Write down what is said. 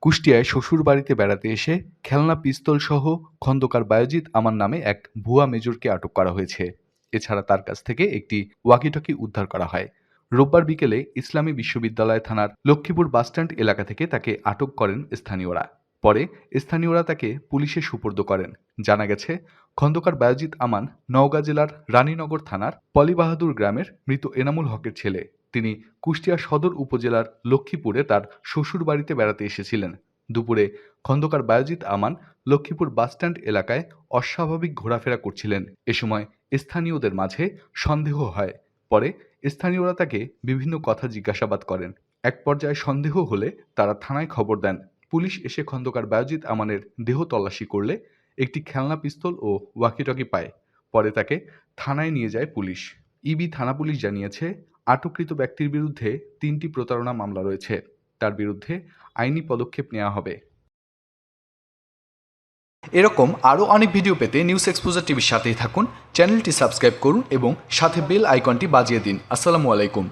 কুষ্টিয়ায় শ্বশুর বাড়িতে বেড়াতে এসে খেলনা, পিস্তল সহ খন্দকার বায়োজিৎ আমার নামে এক ভুয়া মেজরকে আটক করা হয়েছে। এছাড়া তার কাছ থেকে একটি ওয়াকিটকি উদ্ধার করা হয়। রোববার বিকেলে ইসলামী বিশ্ববিদ্যালয় থানার লক্ষ্মীপুর বাসস্ট্যান্ড এলাকা থেকে তাকে আটক করেন স্থানীয়রা। পরে স্থানীয়রা তাকে পুলিশে সুপর্দ করেন। জানা গেছে, খন্দকার বায়োজিৎ আমান নওগাঁ জেলার রানীনগর থানার পলিবাহাদুর গ্রামের মৃত এনামুল হকের ছেলে। তিনি কুষ্টিয়া সদর উপজেলার লক্ষ্মীপুরে তার শ্বশুর বাড়িতে বেড়াতে এসেছিলেন। দুপুরে খন্দকার বায়োজিৎ আমান লক্ষ্মীপুর বাসস্ট্যান্ড এলাকায় অস্বাভাবিক ঘোরাফেরা করছিলেন। এ সময় স্থানীয়দের মাঝে সন্দেহ হয়। পরে স্থানীয়রা তাকে বিভিন্ন কথা জিজ্ঞাসাবাদ করেন। এক পর্যায়ে সন্দেহ হলে তারা থানায় খবর দেন। পুলিশ এসে খন্দকার বায়োজিৎ আমানের দেহ তল্লাশি করলে একটি খেলনা পিস্তল ও ওয়াকিটকি পায়। পরে তাকে থানায় নিয়ে যায় পুলিশ। ইবি থানা পুলিশ জানিয়েছে আটককৃত ব্যক্তির বিরুদ্ধে তিনটি প্রতারণা মামলা রয়েছে। তার বিরুদ্ধে আইনি পদক্ষেপ নেওয়া হবে। এরকম আরও অনেক ভিডিও পেতে নিউজ এক্সপোজার টিভির সাথেই থাকুন, চ্যানেলটি সাবস্ক্রাইব করুন এবং সাথে বেল আইকনটি বাজিয়ে দিন। আসসালামু আলাইকুম।